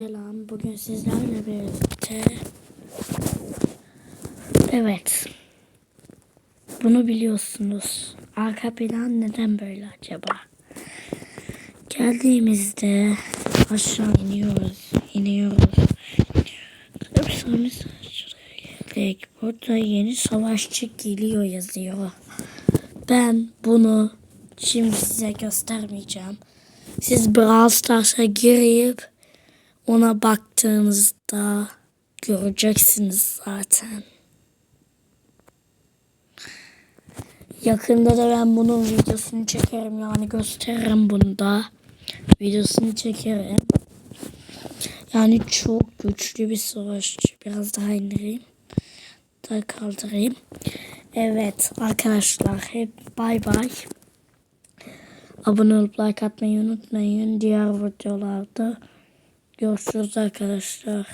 Selam, bugün sizlerle birlikte Evet. Bunu biliyorsunuz. Arka plan neden böyle acaba? Geldiğimizde Aşağı iniyoruz iniyoruz Sonra şuraya geldik. Burada yeni savaşçı geliyor yazıyor. Ben bunu Şimdi size göstermeyeceğim. Siz Brawl Stars'a girip ona baktığınızda göreceksiniz zaten. Yakında da ben bunun videosunu çekerim yani gösteririm bunu da. Videosunu çekerim. Yani çok güçlü bir savaşçı. Biraz daha indireyim. Daha kaldırayım. Evet arkadaşlar hep bay bay. Abone olup like atmayı unutmayın. Diğer videolarda Görüşürüz arkadaşlar.